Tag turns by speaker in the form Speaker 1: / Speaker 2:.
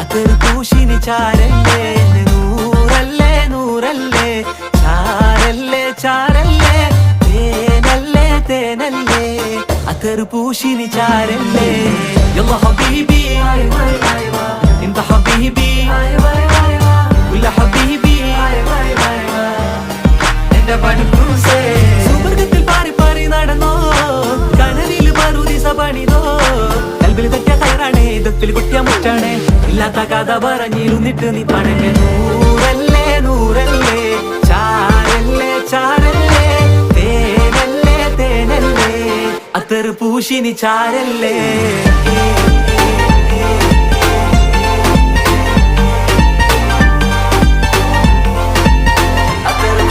Speaker 1: അതൊരു പൂശിനി ചാരല്ലേ നൂറല്ലേ നൂറല്ലേ ചാരല്ലേ ചാരല്ലേ തേനല്ലേ തേനല്ലേ അതൊരു പൂശിനി ചാരല്ലേ يلا حبيبي ايوه ايوه ايوه انت حبيبي ايوه ايوه ايوه ولا حبيبي ايوه ايوه ايوه انت بعد كروزي ഇതത്തിൽ കുട്ടിയ മുറ്റാണേ ഇല്ലാത്ത കഥ പറഞ്ഞിരുന്നിട്ട് നീ പണങ്ങ നൂറല്ലേ നൂറല്ലേ? ചാരല്ലേ ചാരല്ലേ? തേനല്ലേ തേനല്ലേ? അത്തറ് പൂശിനി ചാരല്ലേ?